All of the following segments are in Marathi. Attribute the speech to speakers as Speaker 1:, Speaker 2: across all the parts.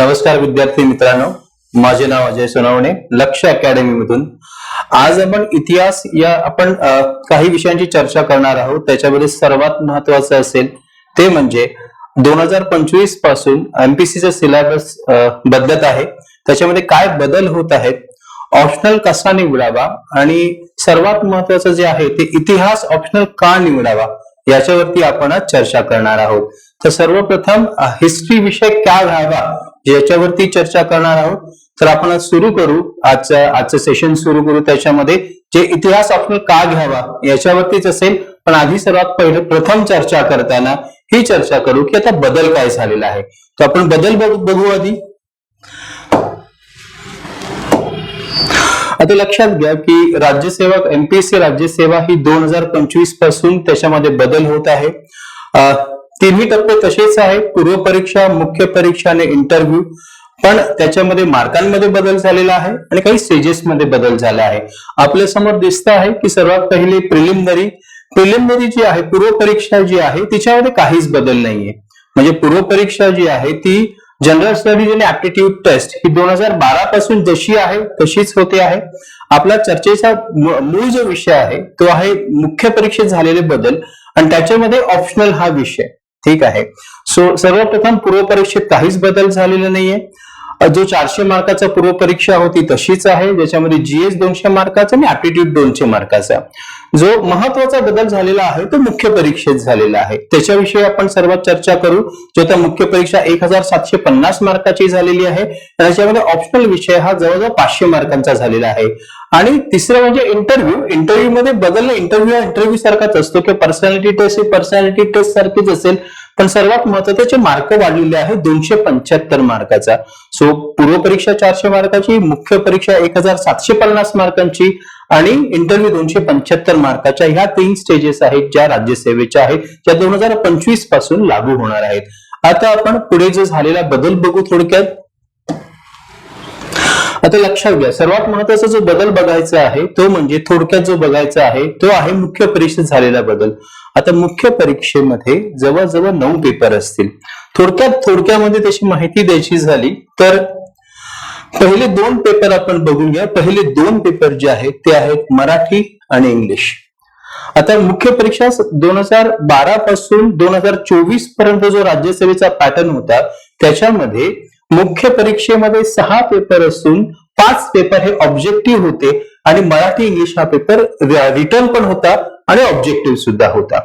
Speaker 1: नमस्कार विद्यार्थी मित्रांनो. माझे नाव अजय सोनवणे लक्ष अकॅडमी मधून. आज आपण इतिहास या आपण काही विषयांची चर्चा करणार आहोत. त्याच्यामध्ये सर्वात महत्वाचं असेल ते म्हणजे दोन हजार पंचवीसपासून एमपीसीचा सिलेबस बदलत आहे. त्याच्यामध्ये काय बदल होत आहेत? ऑप्शनल कसा निवडावा? आणि सर्वात महत्वाचं जे आहे ते इतिहास ऑप्शनल का निवडावा? याच्यावरती आपण आज चर्चा करणार आहोत. तर सर्वप्रथम हिस्ट्री विषय का घ्यावा? याच्यावरती चर्चा करणार आहोत तर आपण आज सुरू करू. आजचं आजचं सेशन सुरू करू त्याच्यामध्ये. जे इतिहास आपण का घ्यावा याच्यावरतीच असेल. पण आधी सर्वात पहिले प्रथम चर्चा करताना ही चर्चा करू की आता बदल काय झालेला आहे. तर आपण बदल बघू बघू आधी. आता लक्षात घ्या की राज्यसेवा एमपीएससी राज्यसेवा ही दोन हजार पंचवीसपासून त्याच्यामध्ये बदल होत आहे. तिन्ही टप्पे तसेच आहे पूर्व परीक्षा मुख्य परीक्षा आणि इंटरव्ह्यू पण त्याच्यामध्ये मार्कांमध्ये बदल झालेला आहे आणि काही स्टेजेसमध्ये बदल झाला आहे. आपल्यासमोर दिसत आहे की सर्वात पहिले प्रिलिमिनरी प्रिलिमिनरी जी आहे पूर्व परीक्षा जी आहे तिच्यामध्ये काहीच बदल नाहीये. म्हणजे पूर्व परीक्षा जी आहे ती जनरल स्टडीज आणि ऍप्टिट्यूड टेस्ट ही दोन हजार बारा पासून जशी आहे तशीच होते आहे. आपला चर्चेचा मूळ जो विषय आहे तो आहे मुख्य परीक्षेत झालेले बदल. आणि त्याच्यामध्ये ऑप्शनल हा विषय. ठीक आहे. सो सर्वप्रथम पूर्व परीक्षेत काहीच बदल झालेला नाहीये. जो चारशे मार्काचा पूर्व परीक्षा होती तशीच आहे. ज्याच्यामध्ये जीएस दोनशे मार्काचा आणि ऍप्टिट्यूड दोनशे मार्काचा. जो महत्त्वाचा बदल झालेला आहे तो मुख्य परीक्षेत झालेला आहे. त्याच्याविषयी आपण सर्वात चर्चा करू जो त्या मुख्य परीक्षा एक हजार सातशे पन्नास मार्काची झालेली आहे त्याच्यामध्ये ऑप्शनल विषय हा जवळजवळ पाचशे मार्कांचा झालेला आहे. आणि तिसरं म्हणजे इंटरव्ह्यू इंटरव्ह्यू मध्ये बदल इंटरव्ह्यू हा इंटरव्ह्यू सारखाच असतो किंवा पर्सनॅलिटी टेस्ट ही पर्सनॅलिटी टेस्ट सारखीच असेल पण सर्वात महत्त्वाचे मार्क वाढलेले आहे दोनशे पंच्याहत्तर मार्काचा. सो पूर्व परीक्षा चारशे मार्काची मुख्य परीक्षा एक हजार सातशे पन्नास मार्कांची आणि इंटरव्ह्यू दोनशे पंच्याहत्तर मार्काच्या ह्या तीन स्टेजेस आहेत ज्या राज्यसेवेच्या आहेत ज्या दोन हजार पंचवीसपासून लागू होणार आहेत. आता आपण पुढे जो झालेला बदल बघू थोडक्यात. आता लक्षात घ्या सर्वात महत्त्वाचा जो बदल बघायचा आहे तो म्हणजे थोडक्यात जो बघायचा आहे तो आहे मुख्य परीक्षेत झालेला बदल. आता मुख्य परीक्षेमध्ये जवळजवळ नऊ पेपर असतील. थोडक्यात थोडक्यामध्ये त्याची माहिती द्यायची झाली तर पहिले दोन पेपर आपण बघून घ्या पहिले दोन पेपर जे आहेत ते आहेत मराठी आणि इंग्लिश आता मुख्य परीक्षा दोन हजार बारा पासून दोन हजार चोवीसपर्यंत जो राज्यसेवेचा पॅटर्न होता त्याच्यामध्ये मुख्य परीक्षेमध्ये सहा पेपर असून पाच पेपर हे ऑब्जेक्टिव्ह होते आणि मराठी इंग्लिश हा पेपर रिटर्न पण होता आणि ऑब्जेक्टिव्ह सुद्धा होता.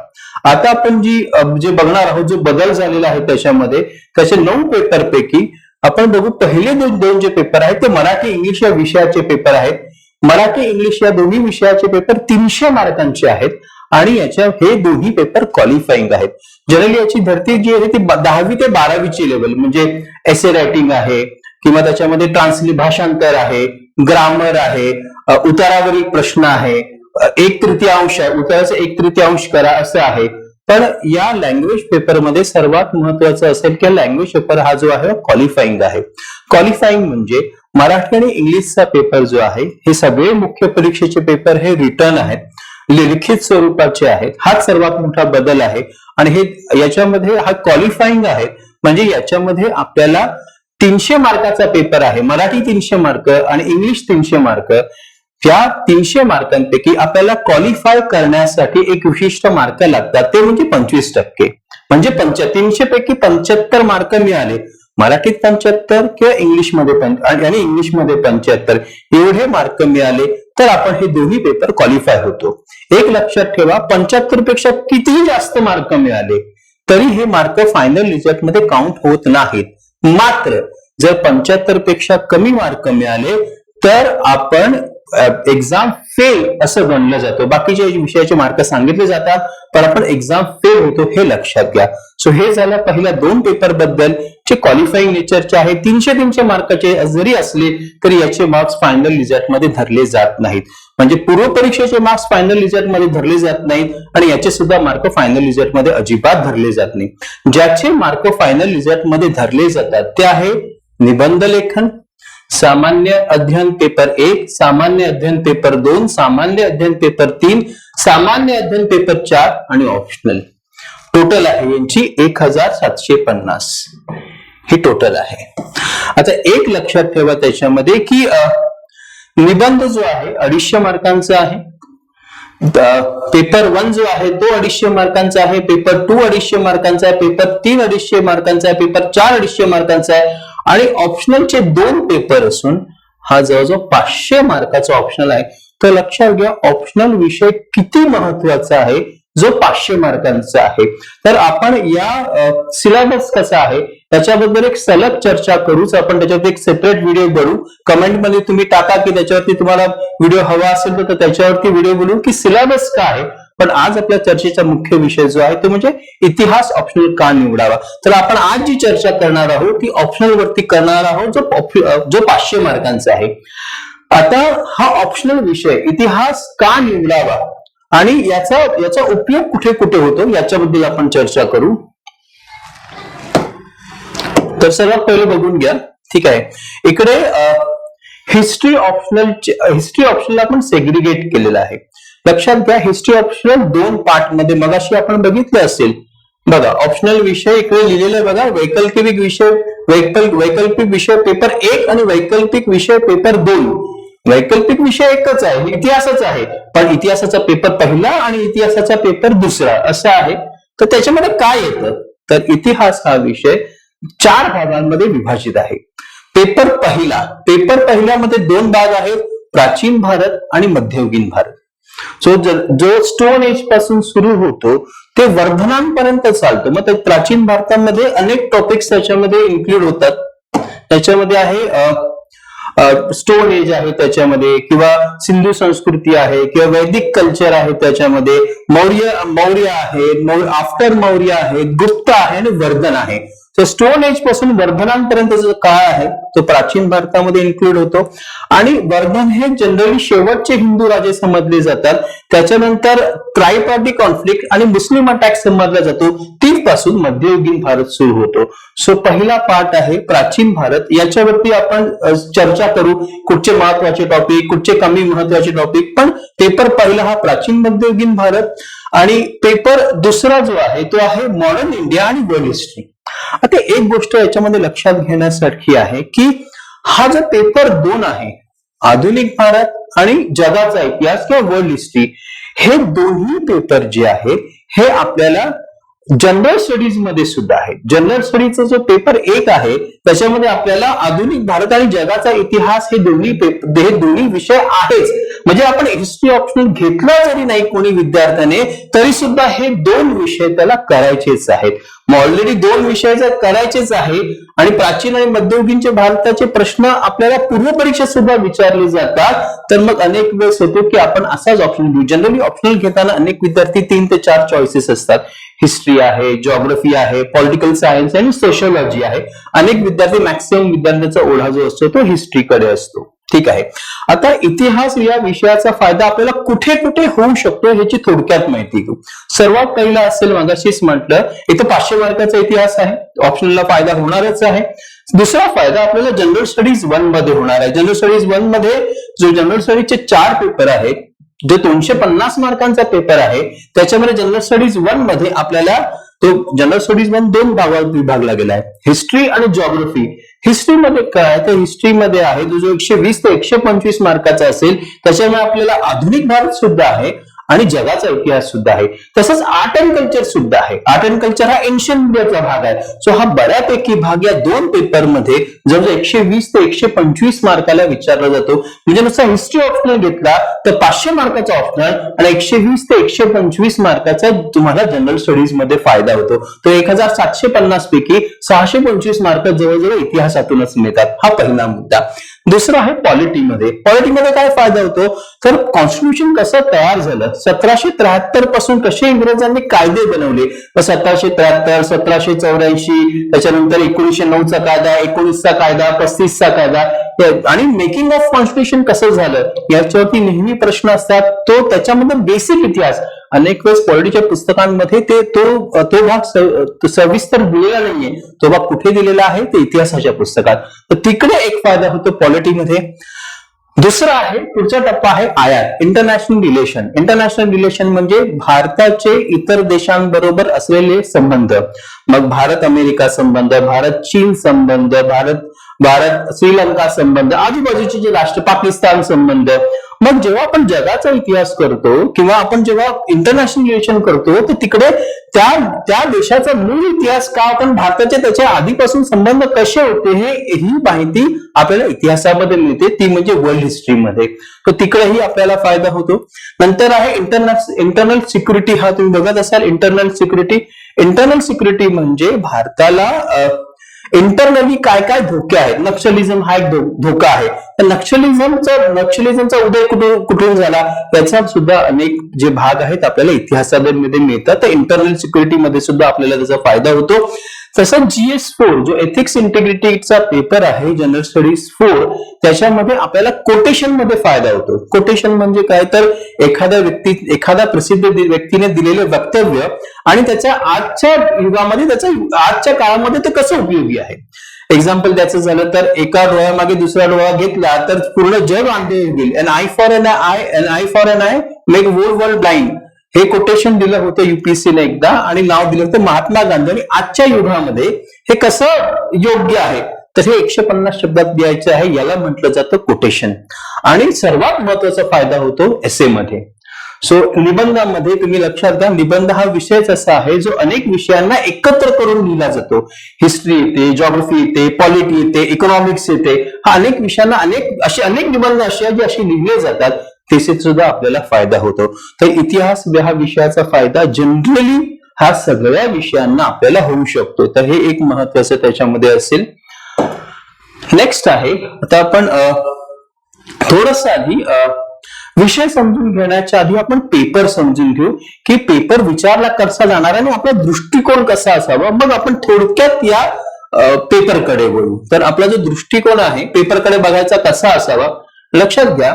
Speaker 1: आता आपण जी जे बघणार आहोत जो बदल झालेला आहे त्याच्यामध्ये त्याचे नऊ पेपर पैकी आपण बघू पहिले दोन दोन जे पेपर आहेत ते मराठी इंग्लिश या विषयाचे पेपर आहेत. मराठी इंग्लिश या दोन्ही विषयाचे पेपर तीनशे मार्कांचे आहेत आणि याच्या हे दोन्ही पेपर क्वालिफाईंग आहेत. जनरली याची धरती जी आहे ती दहावी ते बारावीची लेवल म्हणजे एसे रायटिंग आहे किंवा त्याच्यामध्ये ट्रान्सले भाषांतर आहे ग्रामर आहे उतारावरील प्रश्न आहे एक तृतीयांश आहे उताराचा एक तृतीयांश करा असं आहे. पण या लँग्वेज पेपरमध्ये सर्वात महत्वाचं असेल की लँग्वेज पेपर हा जो आहे क्वालिफाईंग आहे. क्वालिफाईंग म्हणजे मराठी आणि इंग्लिशचा पेपर जो आहे हे सगळे मुख्य परीक्षेचे पेपर हे रिटर्न आहेत. लिखित स्वरूपाचे आहेत. हाच सर्वात मोठा बदल आहे. आणि हे याच्यामध्ये हा क्वालिफाईंग आहे. म्हणजे याच्यामध्ये आपल्याला तीनशे मार्काचा पेपर आहे. मराठी तीनशे मार्क आणि इंग्लिश तीनशे मार्क त्या तीनशे मार्कांपैकी आपल्याला क्वालिफाय करण्यासाठी एक विशिष्ट मार्क लागतात. ते म्हणजे पंचवीस टक्के. म्हणजे पंच तीनशे पैकी पंच्याहत्तर मार्क मिळाले. मराठीत पंच्याहत्तर किंवा इंग्लिशमध्ये पंच आणि इंग्लिशमध्ये पंच्याहत्तर एवढे मार्क मिळाले तर आपण हे दोन्ही पेपर क्वालिफाय होतो. एक लक्षात ठेवा पंच्याहत्तरपेक्षा कितीही जास्त मार्क मिळाले तरी हे मार्क फायनल रिझल्टमध्ये काउंट होत नाहीत. मात्र जर पंच्याहत्तरपेक्षा कमी मार्क मिळाले तर आपण एक्झाम फेल असं गणलं जातं. बाकीचे विषयाचे मार्क सांगितले जातात पण आपण एक्झाम फेल होतो हे लक्षात घ्या. सो हे झालं पहिल्या दोन पेपरबद्दल जे क्वालिफाईंग नेचरचे आहे तीनशे तीनशे मार्काचे जरी असले तरी याचे मार्क्स फायनल रिझल्टमध्ये धरले जात नाहीत. म्हणजे पूर्व परीक्षेचे मार्क्स फायनल रिझल्टमध्ये धरले जात नाहीत आणि याचे सुद्धा मार्क फायनल रिझल्टमध्ये अजिबात धरले जात नाही ज्याचे मार्क फायनल रिझल्टमध्ये धरले जातात ते आहे निबंध लेखन सामान्य अध्ययन पेपर एक सामान्य अध्ययन पेपर दोन सामान्य अध्ययन पेपर तीन सामान्य अध्ययन पेपर चार आणि ऑप्शनल टोटल आहे यांची एक हजार सातशे पन्नास. ही टोटल आहे. आता एक लक्षात ठेवा त्याच्यामध्ये की निबंध जो आहे अडीचशे मार्कांचा आहे. पेपर वन जो आहे तो अडीचशे मार्कांचा आहे. पेपर टू अडीचशे मार्कांचा आहे. पेपर तीन अडीचशे मार्कांचा आहे. पेपर चार अडीचशे मार्कांचा आहे. आणि ऑप्शनलचे दोन पेपर असून हा जवळजवळ पाचशे मार्काचा ऑप्शनल आहे. तर लक्षात घ्या ऑप्शनल विषय किती महत्त्वाचा आहे? जो पाचशे मार्कांचा आहे. तर आपण या सिलेबस कसा आहे त्याच्याबद्दल एक सलग चर्चा करूच. आपण त्याच्यावरती एक सेपरेट व्हिडिओ बनवू कमेंटमध्ये तुम्ही टाका की त्याच्यावरती तुम्हाला व्हिडिओ हवा असेल तर त्याच्यावरती व्हिडिओ बनवू की सिलेबस काय आहे. पण आज आपल्या चर्चेचा मुख्य विषय जो आहे तो म्हणजे इतिहास ऑप्शनल का निवडावा. तर आपण आज जी चर्चा करणार आहोत ती ऑप्शनल वरती करणार आहोत जो जो पाचशे मार्कांचा आहे. आता हा ऑप्शनल विषय इतिहास का निवडावा आणि याचा याचा उपयोग कुठे कुठे होतो? याच्याबद्दल आपण चर्चा करू. तर सर्वात पहिले बघून घ्या. ठीक आहे. इकडे हिस्ट्री ऑप्शनल हिस्ट्री ऑप्शनल आपण सेग्रिगेट केलेलं आहे. लक्षात घ्या हिस्ट्री ऑप्शनल दोन पार्टमध्ये मगाशी आपण बघितले असेल. बघा ऑप्शनल विषय इकडे लिहिलेला बघा. वैकल्पिक विषय वैकल्पिक वैकल्पिक विषय पेपर एक आणि वैकल्पिक विषय पेपर दोन. वैकल्पिक विषय एकच आहे इतिहासच आहे. पण इतिहासाचा पेपर पहिला आणि इतिहासाचा पेपर दुसरा असं आहे. तर त्याच्यामध्ये काय येतं? तर इतिहास हा विषय चार भागांमध्ये विभाजित आहे. पेपर पहिला पेपर पहिल्यामध्ये दोन भाग आहेत प्राचीन भारत आणि मध्ययुगीन भारत. जो जो स्टोन एजपासून सुरू होतो ते वर्धनांपर्यंत चालतो. मग ते प्राचीन भारतामध्ये अनेक टॉपिक्स त्याच्यामध्ये इन्क्लूड होतात. त्याच्यामध्ये आहे स्टोन एज आहे त्याच्यामध्ये किंवा सिंधू संस्कृती आहे किंवा वैदिक कल्चर आहे त्याच्यामध्ये. मौर्य मौर्य आहे आफ्टर मौर्य आहे गुप्त आहे आणि वर्धन आहे. तर स्टोन एजपासून वर्धनांपर्यंत जो काळ आहे तो प्राचीन भारतामध्ये इन्क्लूड होतो. आणि वर्धन हे जनरली शेवटचे हिंदू राजे समजले जातात. त्याच्यानंतर ट्रायपार्टी कॉन्फ्लिक्ट आणि मुस्लिम अटॅक समजला जातो. पासून मध्ययुगीन भारत सुरू होतो. सो पहिला पार्ट आहे प्राचीन भारत. याच्यावरती आपण चर्चा करू कुठचे महत्त्वाचे टॉपिक कुठचे कमी महत्त्वाचे टॉपिक पण पेपर पहिला हा प्राचीन मध्ययुगीन भारत. आणि पेपर दुसरा जो आहे तो आहे मॉडर्न इंडिया आणि वर्ल्ड हिस्ट्री आता एक गोष्ट याच्यामध्ये लक्षात घेण्यासारखी आहे की हा जो पेपर दोन आहे आधुनिक भारत आणि जगाचा इतिहास किंवा वर्ल्ड हिस्ट्री हे दोन्ही पेपर जे आहेत हे आपल्याला जनरल स्टडीजमध्ये सुद्धा आहे जनरल स्टडीजचा जो पेपर एक आहे त्याच्यामध्ये आपल्याला आधुनिक भारत आणि जगाचा इतिहास हे दोन्ही पेपर हे दोन्ही विषय आहेच. म्हणजे आपण हिस्ट्री ऑप्शनल घेतला जरी नाही कोणी विद्यार्थ्याने तरी सुद्धा हे दोन विषय त्याला करायचेच आहेत. मग ऑलरेडी दोन विषय जर करायचेच आहे आणि प्राचीन आणि मध्ययुगीनचे भारताचे प्रश्न आपल्याला पूर्वपरीक्षेत सुद्धा विचारले जातात तर मग अनेक वेळेस होतो की आपण असाच ऑप्शन घेऊ. जनरली ऑप्शनल घेताना अनेक विद्यार्थी तीन ते चार चॉईसेस असतात. हिस्ट्री आहे जॉग्रफी आहे पॉलिटिकल सायन्स आणि सोशोलॉजी आहे. अनेक विद्यार्थी मॅक्सिमम विद्यार्थ्यांचा ओढा जो असतो तो हिस्ट्रीकडे असतो. ठीक आहे. आता इतिहास या विषयाचा फायदा आपल्याला कुठे कुठे होऊ शकतो ह्याची थोडक्यात माहिती घेऊ सर्वात पहिला असेल मगाशीच म्हटलं इथं पाचशे मार्काचा इतिहास आहे. ऑप्शनला फायदा होणारच आहे. दुसरा फायदा आपल्याला जनरल स्टडीज वनमध्ये होणार आहे. जनरल स्टडीज वनमध्ये जो जनरल स्टडीजचे चार पेपर आहेत जो दोनशे पन्नास मार्कांचा पेपर आहे त्याच्यामध्ये जनरल स्टडीज वनमध्ये आपल्याला तो जनरल स्टडीज वन दोन भागात विभागला गेला आहे. हिस्ट्री आणि जॉग्रफी हिस्ट्रीमध्ये काय तर हिस्ट्रीमध्ये आहे जो जो एकशे वीस ते एकशे पंचवीस मार्काचा असेल त्याच्यामुळे आपल्याला आधुनिक भारत सुद्धा आहे. आणि जगाचा इतिहास सुद्धा आहे. तसंच आर्ट अँड कल्चर सुद्धा आहे. आर्ट अँड कल्चर हा एन्शियन इंडियाचा भाग आहे. सो हा बऱ्यापैकी भाग या दोन पेपरमध्ये जवळजवळ एकशे वीस ते एकशे पंचवीस मार्काला विचारला जातो. म्हणजे नुसता हिस्ट्री ऑप्शनल घेतला तर पाचशे मार्काचा ऑप्शनल आणि एकशे वीस ते एकशे पंचवीस मार्काचा तुम्हाला जनरल स्टडीजमध्ये फायदा होतो. तो एक हजार सातशे पन्नास पैकी सहाशे पंचवीस मार्क जवळजवळ इतिहासातूनच मिळतात. हा पहिला मुद्दा. दुसरं आहे पॉलिटीमध्ये पॉलिटीमध्ये काय फायदा होतो? तर कॉन्स्टिट्यूशन कसं तयार झालं? सतराशे त्र्याहत्तरपासून कसे इंग्रजांनी कायदे बनवले? मग सतराशे त्र्याहत्तर सतराशे चौऱ्याऐंशी त्याच्यानंतर एकोणीसशे नऊचा कायदा एकोणीसचा कायदा पस्तीसचा कायदा आणि मेकिंग ऑफ कॉन्स्टिट्यूशन कसं झालं? याच्यावरती नेहमी प्रश्न असतात. तो त्याच्यामध्ये बेसिक इतिहास. अनेक वेळेस पॉलिटीच्या पुस्तकांमध्ये ते तो तो भाग सविस्तर दिलेला नाहीये. तो भाग कुठे दिलेला आहे? ते इतिहासाच्या पुस्तकात. तर तिकडे एक फायदा होतो पॉलिटीमध्ये दुसरा आहे पुढचा टप्पा आहे आयात इंटरनॅशनल रिलेशन इंटरनॅशनल रिलेशन म्हणजे भारताचे इतर देशांबरोबर असलेले संबंध. मग भारत अमेरिका संबंध भारत चीन संबंध भारत भारत श्रीलंका संबंध आजूबाजूचे जे राष्ट्र पाकिस्तान संबंध मग जेव्हा आपण जगाचा इतिहास करतो किंवा आपण जेव्हा इंटरनॅशनल रिलेशन करतो तर तिकडे त्या त्या देशाचा मूळ इतिहास का आपण भारताचे त्याच्या आधीपासून संबंध कसे होते हे ही माहिती आपल्याला इतिहासामध्ये मिळते. ती म्हणजे वर्ल्ड हिस्ट्रीमध्ये तर तिकडेही आपल्याला फायदा होतो. नंतर आहे इंटरनॅ इंटरनल सिक्युरिटी हा तुम्ही बघत असाल इंटरनल सिक्युरिटी इंटरनल सिक्युरिटी म्हणजे भारताला इंटरनली काय काय धोके आहेत? नक्षलिझम हा एक धोका आहे. तर नक्षलिझमचा नक्षलिझमचा उदय कुठून कुठून झाला? याचा सुद्धा अनेक जे भाग आहेत आपल्याला इतिहासामध्ये मिळतात. तर इंटरनल सिक्युरिटीमध्ये सुद्धा आपल्याला त्याचा फायदा होतो. तसंच जीएस फोर जो एथिक्स इंटिग्रिटीचा पेपर आहे जनरल स्टडीज फोर त्याच्यामध्ये आपल्याला कोटेशनमध्ये फायदा होतो. कोटेशन म्हणजे काय? तर एखाद्या व्यक्ती एखाद्या प्रसिद्ध व्यक्तीने दिलेले वक्तव्य आणि त्याच्या आजच्या युगामध्ये त्याचा आजच्या काळामध्ये ते कसं उपयोगी आहे? एक्झाम्पल त्याचं झालं तर एका डोळ्यामागे दुसरा डोळा घेतला तर पूर्ण जग आंधळे होईल an eye for an eye an eye for an eye make world world blind हे कोटेशन दिलं होतं युपीएससीने एकदा आणि नाव दिलं होतं महात्मा गांधी आणि आजच्या युगामध्ये हे कसं योग्य आहे? तर हे एकशे पन्नास शब्दात द्यायचं आहे याला म्हटलं जातं कोटेशन आणि सर्वात महत्त्वाचा फायदा होतो एसे मध्ये. सो निबंधामध्ये तुम्ही लक्षात घ्या निबंध हा विषयच असा आहे जो अनेक विषयांना एकत्र करून लिहिला जातो. हिस्ट्री येते जॉग्रफी येते पॉलिटी येते इकॉनॉमिक्स येते. हा अनेक विषयांना अनेक असे अनेक निबंध असे आहेत जे असे लिहिले जातात. त्याचे सुद्धा आपल्याला फायदा होतो. तर इतिहास हा विषयाचा फायदा जनरली हा सगळ्या विषयांना आपल्याला होऊ शकतो. तर हे एक महत्वाचं त्याच्यामध्ये असेल. नेक्स्ट आहे आता आपण थोडस आधी विषय समजून घेण्याच्या आधी आपण पेपर समजून घेऊ. की पेपर विचारला कसा जाणार आणि आपला दृष्टिकोन कसा असावा मग आपण थोडक्यात या पेपरकडे वळू. तर आपला जो दृष्टिकोन आहे पेपरकडे बघायचा कसा असावा लक्षात घ्या.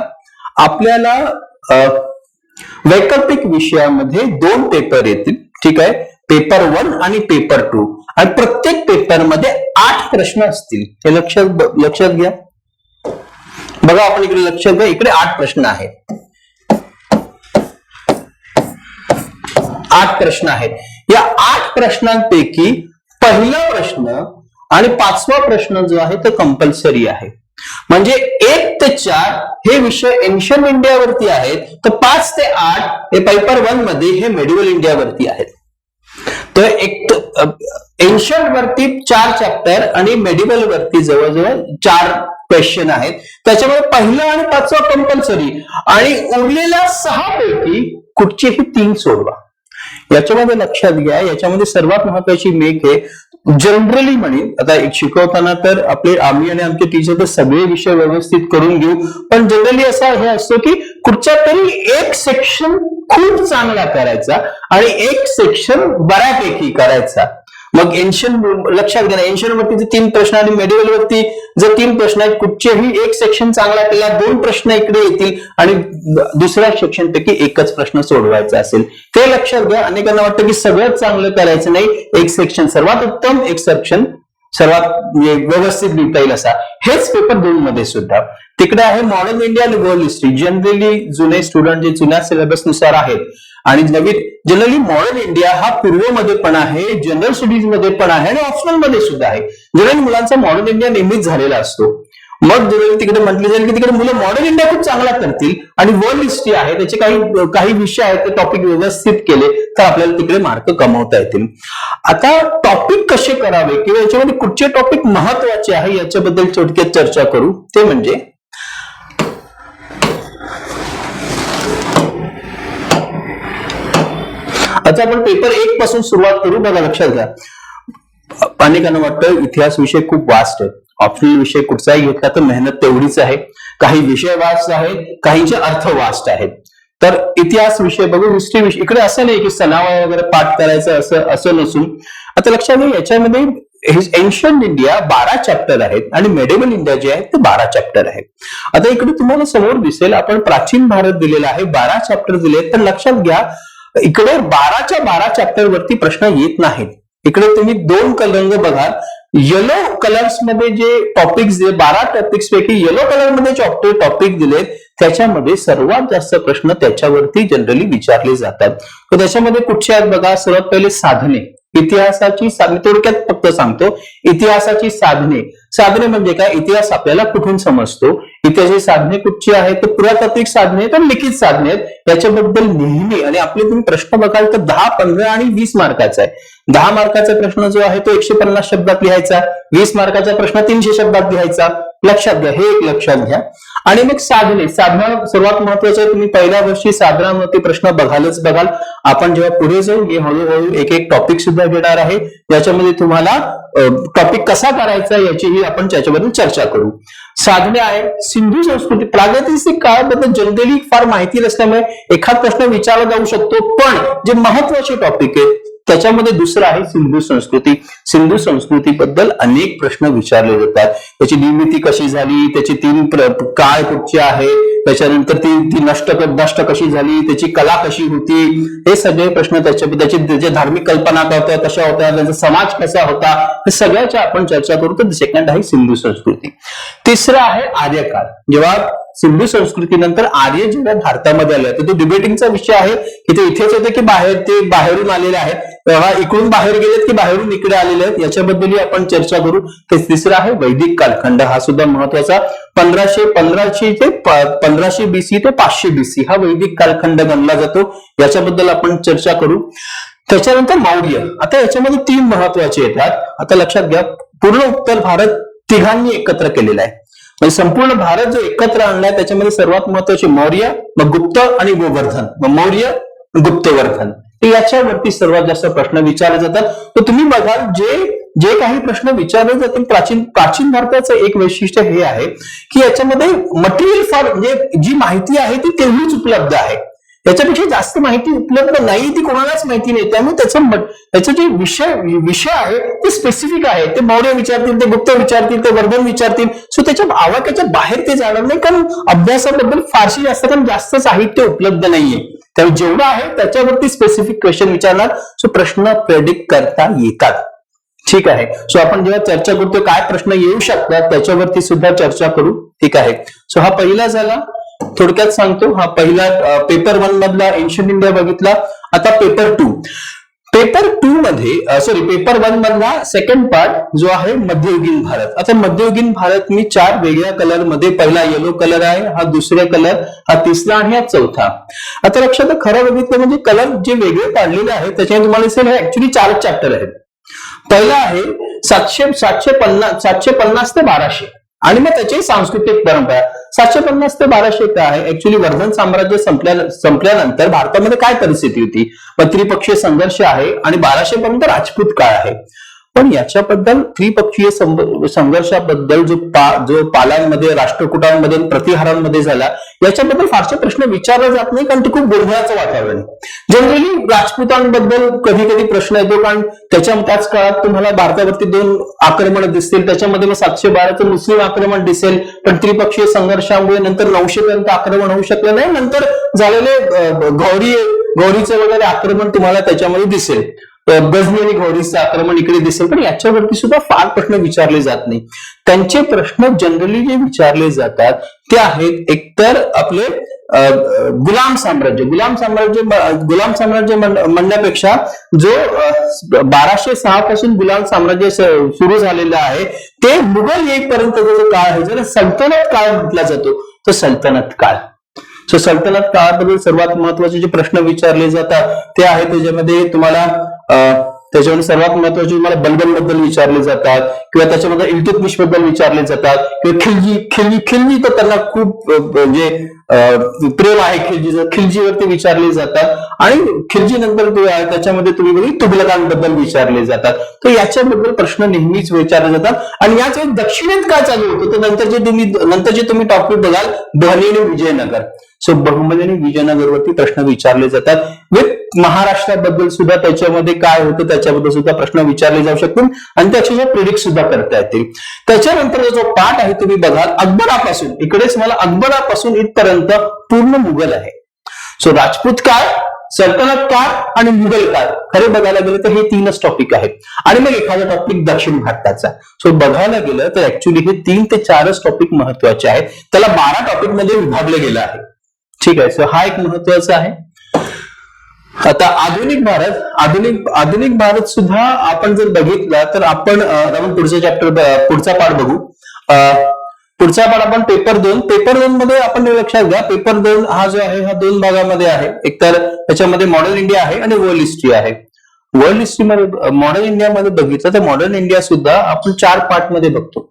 Speaker 1: आपल्याला वैकल्पिक विषयामध्ये दोन पेपर येतील ठीक आहे? पेपर वन आणि पेपर टू आणि प्रत्येक पेपरमध्ये आठ प्रश्न असतील. हे लक्षात लक्षात घ्या. बघा आपण इकडे लक्षात घ्या इकडे आठ प्रश्न आहेत. आठ प्रश्न आहेत. या आठ प्रश्नांपैकी पहिला प्रश्न आणि पाचवा प्रश्न जो आहे तो कंपल्सरी आहे. म्हणजे एक ते चार हे विषय एन्शियंट इंडियावरती आहेत तर पाच ते आठ हे पेपर वनमध्ये हे मेडिवल इंडियावरती आहेत. तर एक एन्शियंट वरती चार चॅप्टर आणि मेडिवल वरती जवळजवळ चार क्वेश्चन आहेत. त्याच्यामुळे पहिलं आणि पाचवा कंपल्सरी आणि उरलेल्या सहा पैकी कुठचेही तीन सोडवा. याच्यामध्ये लक्षात घ्या याच्यामध्ये सर्वात महत्वाची मेक आहे जनरली म्हणेन आता एक शिकवताना तर आपले आम्ही आणि आमचे टीचर तर सगळे विषय व्यवस्थित करून घेऊ. पण जनरली असा हे असतो की कुठच्या तरी एक सेक्शन खूप चांगला करायचा आणि एक सेक्शन बऱ्यापैकी करायचा. मग एन्शन लक्षात घ्या एन्शन वरती जे तीन प्रश्न आणि मेडिकल वरती जर तीन प्रश्न आहेत कुठचेही एक सेक्शन चांगला केला दोन प्रश्न इकडे येतील आणि दुसऱ्या सेक्शन पैकी एकच प्रश्न सोडवायचा असेल. ते लक्षात घ्या. अनेकांना वाटतं की सगळं चांगलं करायचं नाही. एक सेक्शन सर्वात उत्तम एक सेक्शन सर्वात म्हणजे व्यवस्थित लिहिता येईल असा. हेच पेपर दोन मध्ये सुद्धा. तिकडे आहे मॉडर्न इंडिया आणि वर्ल्ड हिस्ट्री जनरली जुने स्टुडंट जे जुन्या सिलेबसनुसार आहेत आणि नवीन जनरली मॉडर्न इंडिया हा पूर्वमध्ये पण आहे जनरल स्टडीजमध्ये पण आहे आणि ऑप्शनलमध्ये सुद्धा आहे. जनरली मुलांचा मॉडर्न इंडिया नेहमीच झालेला असतो. मग जनरली तिकडे म्हटले जाईल की तिकडे मुलं मॉडर्न इंडिया खूप चांगला करतील आणि वर्ल्ड हिस्ट्री आहे त्याचे काही काही विषय आहेत ते टॉपिक व्यवस्थित केले तर आपल्याला तिकडे मार्क कमवता येतील. आता टॉपिक कसे करावे किंवा याच्यामध्ये कुठचे टॉपिक महत्त्वाचे आहे याच्याबद्दल थोडक्यात चर्चा करू ते म्हणजे आता आपण पेपर एक पासून सुरुवात करू बघा लक्षात घ्या. अनेकांना वाटतं इतिहास विषय खूप वास्ट आहे. ऑप्शनल विषय कुठचाही घेतला तर मेहनत तेवढीच आहे. काही विषय वास्ट आहेत काहींचे अर्थ वास्ट आहेत. तर इतिहास विषय बघू हिस्ट्री विषय इकडे असं नाही की सणावा वगैरे पाठ करायचं असं असं नसून आता लक्षात घ्या याच्यामध्ये एन्शियंट इंडिया बारा चॅप्टर आहेत आणि मेडिवल इंडिया जे आहे ते बारा चॅप्टर आहे आता इकडे तुम्हाला समोर दिसेल आपण प्राचीन भारत दिलेला आहे बारा चॅप्टर दिले तर लक्षात घ्या इकडे बाराच्या बारा चॅप्टर वरती प्रश्न येत नाहीत. इकडे तुम्ही दोन रंग बघा येलो कलर्समध्ये जे टॉपिक्स दिले बारा टॉपिक्स पैकी येलो कलरमध्ये जे टॉपिक दिलेत त्याच्यामध्ये सर्वात जास्त प्रश्न त्याच्यावरती जनरली विचारले जातात. तर त्याच्यामध्ये कुठचे आहेत बघा? सर्वात पहिले साधने. इतिहासाची साधने थोडक्यात फक्त सांगतो. इतिहासाची साधने. साधने म्हणजे काय? इतिहास आपल्याला कुठून समजतो? इतिहासाची साधने कुठची आहेत तर पुरातात्विक साधने तर लिखित साधने आहेत याच्याबद्दल नेहमी आणि आपले तुम्ही प्रश्न बघाल तर दहा पंधरा आणि वीस मार्काचा आहे. दहा मार्काचा प्रश्न जो आहे तो एकशे पन्नास शब्दात लिहायचा वीस मार्काचा प्रश्न तीनशे शब्दात लिहायचा. लक्षात घ्या हे एक लक्षात घ्या. आणि मग साधने साधना सर्वात महत्वाचं आहे तुम्ही पहिल्या वर्षी साधनावरती प्रश्न बघालच बघाल. आपण जेव्हा पुढे जाऊ मी हळूहळू एक एक टॉपिक सुद्धा घेणार आहे याच्यामध्ये तुम्हाला टॉपिक कसा करायचा याचीही आपण त्याच्याबद्दल चर्चा करू. साधने आहे सिंधू संस्कृती प्रागैतिहासिक काळाबद्दल जनरली फार माहिती नसल्यामुळे एखाद प्रश्न विचारला जाऊ शकतो. पण जे महत्त्वाचे टॉपिक आहे त्याच्यामध्ये दुसरं आहे सिंधू संस्कृती. सिंधू संस्कृतीबद्दल अनेक प्रश्न विचारले जातात. त्याची निर्मिती कशी झाली? त्याची तीन काळ कुठचे आहे? त्याच्यानंतर ती ती नष्ट नष्ट कशी झाली त्याची कला कशी होती हे सगळे प्रश्न त्याच्या त्याची जे धार्मिक कल्पना काय होत्या कशा होत्या त्यांचा समाज कसा होता हे सगळ्याच्या आपण चर्चा करू तर सेकंड आहे सिंधू संस्कृती तिसरं आहे आर्यकाळ जेव्हा सिंधू संस्कृतीनंतर आर्य जेव्हा भारतामध्ये आले तर तो डिबेटिंगचा विषय आहे. की ते इथेच होते की बाहेर ते बाहेरून आलेले आहेत. तेव्हा इकडून बाहेर गेलेत की बाहेरून इकडे आलेले आहेत? याच्याबद्दलही आपण चर्चा करू. ते तिसरं आहे वैदिक कालखंड. हा सुद्धा महत्त्वाचा. पंधराशे पंधराशे ते पंधराशे बीसी ते पाचशे बीसी हा वैदिक कालखंड गणला जातो. याच्याबद्दल आपण चर्चा करू. त्याच्यानंतर मौर्य. आता याच्यामध्ये तीन महत्त्वाचे येतात. आता लक्षात घ्या. पूर्ण उत्तर भारत तिघांनी एकत्र केलेला आहे. म्हणजे संपूर्ण भारत जो एकत्र आणलाय त्याच्यामध्ये सर्वात महत्त्वाचे मौर्य मग गुप्त आणि गोवर्धन. मग मौर्य गुप्तवर्धन. याच्यावरती सर्वात जास्त प्रश्न विचारले जातात. तर तुम्ही बघाल जे जे काही प्रश्न विचारले जातील प्राचीन प्राचीन भारताचं एक वैशिष्ट्य हे आहे की याच्यामध्ये मटेरियल फार म्हणजे जी माहिती आहे ती तेवढीच उपलब्ध आहे. त्याच्यापेक्षा जास्त माहिती उपलब्ध नाही ती कोणालाच माहिती नाही. त्यामुळे त्याचं त्याचे जे विषय विषय आहे ते स्पेसिफिक आहे. ते मौर्य विचारतील ते गुप्त विचारतील ते वर्धन विचारतील. सो त्याच्या आवाक्याच्या बाहेर ते जाणार नाही कारण अभ्यासाबद्दल फारशी जास्त कारण जास्त साहित्य उपलब्ध नाहीये. त्यामुळे जेवढं आहे त्याच्यावरती स्पेसिफिक क्वेश्चन विचारणार. सो प्रश्न प्रेडिक्ट करता येतात. ठीक आहे. सो आपण जेव्हा चर्चा करतो काय प्रश्न येऊ शकतात त्याच्यावरती सुद्धा चर्चा करू. ठीक आहे. सो हा पहिला झाला. थोडक्यात सांगतो. हा पहिला पेपर वन मधला एन्शियंट इंडिया बघितला. आता पेपर टू पेपर टू मध्ये सॉरी पेपर वन मधला सेकंड पार्ट जो आहे मध्ययुगीन भारत. आता मध्ययुगीन भारत मी चार वेगळ्या कलरमध्ये पहिला येलो कलर आहे हा दुसरा कलर हा तिसरा आणि हा चौथा. आता लक्षात खरं बघितलं म्हणजे कलर जे वेगळे काढलेले आहेत त्याच्यामध्ये तुम्हाला दिसेल हे ऍक्च्युली चारच चॅप्टर आहेत. पहिला आहे सातशे सातशे पन्नास सातशे पन्नास ते बाराशे. आणि मग त्याची सांस्कृतिक परंपरा. सातशे पन्नास ते बाराशे काय आहे. ऍक्च्युली वर्धन साम्राज्य संपल्या संपल्यानंतर भारतामध्ये काय परिस्थिती होती? मग त्रिपक्षीय संघर्ष आहे आणि बाराशे पर्यंत राजपूत काळ आहे. पण याच्याबद्दल त्रिपक्षीय संघर्षाबद्दल जो पा जो पालांमध्ये राष्ट्रकुटांमध्ये प्रतिहारांमध्ये झाला याच्याबद्दल फारसे प्रश्न विचारला जात नाही कारण ते खूप गोंधळाचं वातावरण जनरली राजपूतांबद्दल कधी कधी प्रश्न येतो कारण त्याच्या त्याच काळात तुम्हाला भारतावरती दोन आक्रमण दिसतील त्याच्यामध्ये मग सातशे बाराचं मुस्लिम आक्रमण दिसेल पण त्रिपक्षीय संघर्षामुळे नंतर नऊशे पर्यंत आक्रमण होऊ शकलं नाही नंतर झालेले गौरी गौरीचं वगैरे आक्रमण तुम्हाला त्याच्यामध्ये दिसेल. गजनी आणि गौरीचं आक्रमण इकडे दिसेल पण याच्यावरती सुद्धा फार प्रश्न विचारले जात नाही. त्यांचे प्रश्न जनरली जे विचारले जातात ते आहेत एकतर आपले अं, गुलाम साम्राज्य. गुलाम साम्राज्य गुलाम साम्राज्य म्हणण्यापेक्षा जो बाराशे सहा पासून गुलाम साम्राज्य सुरू झालेलं आहे ते मुघल येईपर्यंत जो काळ आहे जर सल्तनत काळ म्हटला जातो तो सल्तनत काळ. सो सल्तनत काळाबद्दल सर्वात महत्त्वाचे जे प्रश्न विचारले जातात ते आहे त्याच्यामध्ये तुम्हाला त्याच्यामध्ये सर्वात महत्त्वाचे तुम्हाला बलबनबद्दल विचारले जातात किंवा त्याच्यामध्ये इल्तुतमिशबद्दल विचारले जातात किंवा खिलजी खिलजी खिलजी तर त्यांना खूप म्हणजे प्रेम आहे खिलजीचं खिलजीवरती विचारले जातात. आणि खिलजी नंतर आहे, त्याच्यामध्ये तुम्ही बघितली तुघलकांबद्दल विचारले जातात. तर याच्याबद्दल प्रश्न नेहमीच विचारले जातात. आणि याच वेळी दक्षिणेत काय चालू होतं तर नंतर जे तुम्ही नंतर जे तुम्ही टॉपिक बघाल ध्वनी आणि विजयनगर. सो बहुमत आणि विजयनगरवरती प्रश्न विचारले जातात. विथ महाराष्ट्राबद्दल सुद्धा त्याच्यामध्ये काय होतं त्याच्याबद्दल सुद्धा प्रश्न विचारले जाऊ शकतील. आणि ते जे प्रिडिक्ट सुद्धा करता येतील. त्याच्यानंतर जो पाठ आहे तुम्ही बघाल अकबरापासून. इकडेच मला अकबरापासून इथपर्यंत पूर्ण मुघल आहे. सो राजपूत काळ सल्तनत काळ आणि मुघल काळ खरे बघायला गेलं तर हे तीनच टॉपिक आहेत. आणि मग एखादा टॉपिक दक्षिण भारताचा. सो बघायला गेलं तर ऍक्च्युली हे तीन ते चारच टॉपिक महत्त्वाचे आहेत. त्याला बारा टॉपिकमध्ये विभागलं गेलं आहे. ठीक आहे सो हा एक महत्त्वाचा आहे. आता आधुनिक भारत आधुनिक आधुनिक भारत सुद्धा आपण जर बघितला तर आपण आपण पुढचा चॅप्टर पुढचा पाठ बघू. अं, पुढचा पाठ आपण पेपर दोन. पेपर दोन मध्ये आपण लक्षात घ्या. पेपर दोन हा जो आहे हा दोन भागामध्ये आहे. एकतर त्याच्यामध्ये मॉडर्न इंडिया आहे आणि वर्ल्ड हिस्ट्री आहे. वर्ल्ड हिस्ट्रीमध्ये मॉडर्न इंडियामध्ये बघितलं तर मॉडर्न इंडिया सुद्धा आपण चार पार्टमध्ये बघतो.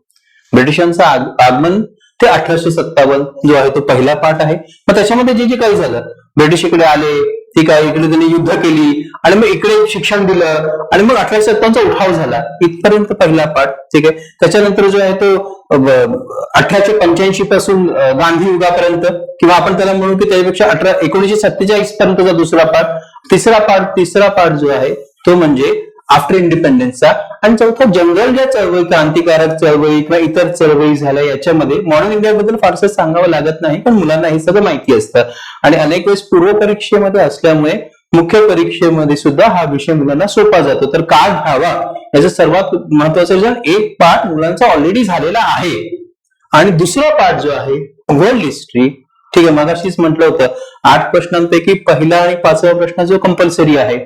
Speaker 1: ब्रिटिशांचं आगमन ते अठराशे सत्तावन्न जो आहे तो पहिला पार्ट आहे. मग त्याच्यामध्ये जे जे काही झालं ब्रिटिश इकडे आले ठीक आहे इकडे त्यांनी युद्ध केली आणि मग इकडे शिक्षण दिलं आणि मग अठराशे सत्तावन्नचा उठाव झाला. इथपर्यंत पहिला पाठ ठीक आहे. त्याच्यानंतर जो आहे तो अठराशे पंच्याऐंशी पासून गांधी युगापर्यंत किंवा आपण त्याला म्हणू की त्याच्यापेक्षा अठरा एकोणीशे सत्तेचाळीस पर्यंतचा दुसरा पाठ. तिसरा पाठ तिसरा पाठ जो आहे तो म्हणजे आफ्टर इंडिपेंडन्सचा आणि चौथा जनरल ज्या चळवळी क्रांतिकारक चळवळी किंवा इतर चळवळी झाल्या याच्यामध्ये मॉडर्न इंडियाबद्दल फारसं सांगावं लागत नाही पण मुलांना हे सगळं माहिती असतं. आणि अनेक वेळेस पूर्व परीक्षेमध्ये असल्यामुळे मुख्य परीक्षेमध्ये सुद्धा हा विषय मुलांना सोपा जातो. तर का घ्यावा याचं सर्वात महत्वाचं रिझन एक पाठ मुलांचा ऑलरेडी झालेला आहे. आणि दुसरा पार्ट जो आहे वर्ल्ड हिस्ट्री ठीक आहे मगाशीच म्हटलं होतं आठ प्रश्नांपैकी पहिला आणि पाचवा प्रश्न जो कंपल्सरी आहे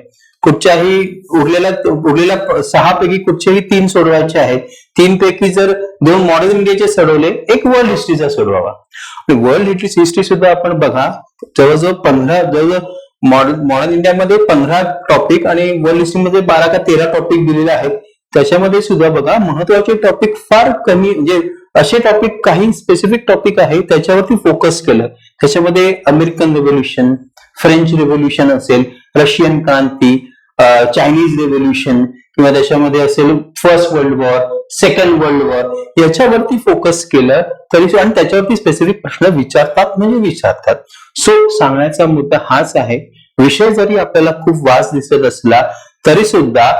Speaker 1: कुठच्याही उरलेल्या उरलेल्या सहा पैकी कुठचेही तीन सोडवायचे आहेत. तीन पैकी जर दोन मॉडर्न इंडियाचे सोडवले एक वर्ल्ड हिस्ट्रीचा सोडवावा. आणि वर्ल्ड हिस्ट्री सुद्धा आपण बघा जवळजवळ पंधरा जवळजवळ मॉडर्न मॉडर्न इंडियामध्ये पंधरा टॉपिक आणि वर्ल्ड हिस्ट्रीमध्ये बारा का तेरा टॉपिक दिलेले आहेत. त्याच्यामध्ये सुद्धा बघा महत्त्वाचे टॉपिक फार कमी म्हणजे असे टॉपिक काही स्पेसिफिक टॉपिक आहे त्याच्यावरती फोकस केलं. त्याच्यामध्ये अमेरिकन रेव्होल्युशन फ्रेंच रेव्होल्युशन असेल रशियन क्रांती चायनीज रेव्होल्युशन किंवा त्याच्यामध्ये असेल first world war second world war याच्यावरती फोकस केलं तरी आणि त्याच्यावरती स्पेसिफिक प्रश्न विचारतात म्हणजे विचारतात. सो सांगण्याचा मुद्दा हाच आहे विषय जरी आपल्याला खूप वास दिसत असला तरी सुद्धा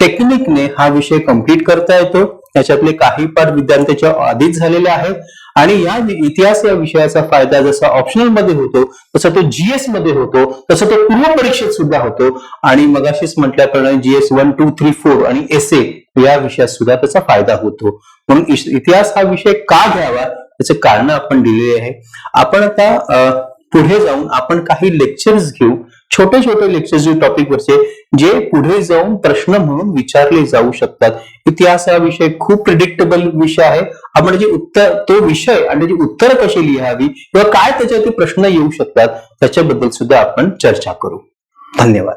Speaker 1: टेक्निकने हा विषय कंप्लीट करता येतो. त्याच्यातले काही पाठ विद्यार्थ्याच्या आधीच झालेले आहेत. आणि या इतिहास या विषयाचा फायदा जसा ऑप्शनलमध्ये होतो तसा तो जीएसमध्ये होतो तसं तो पूर्व परीक्षेत सुद्धा होतो. आणि मगाशीच म्हटल्याप्रमाणे GS one two three four आणि एस ए या विषयात सुद्धा त्याचा फायदा होतो. म्हणून इतिहास हा विषय का घ्यावा? त्याचे कारण आपण दिलेले आहे. आपण आता पुढे जाऊन आपण काही लेक्चर्स घेऊ. छोटे छोटे लेक्चर्स टॉपिक टॉपिकवरचे जे पुढे जाऊन प्रश्न म्हणून विचारले जाऊ शकतात. इतिहास हा विषय खूप प्रिडिक्टेबल विषय आहे. आपण जे उत्तर तो विषय आणि त्याची उत्तर कशी लिहावी किंवा काय त्याच्यावरती प्रश्न येऊ शकतात त्याच्याबद्दल सुद्धा आपण चर्चा करू. धन्यवाद.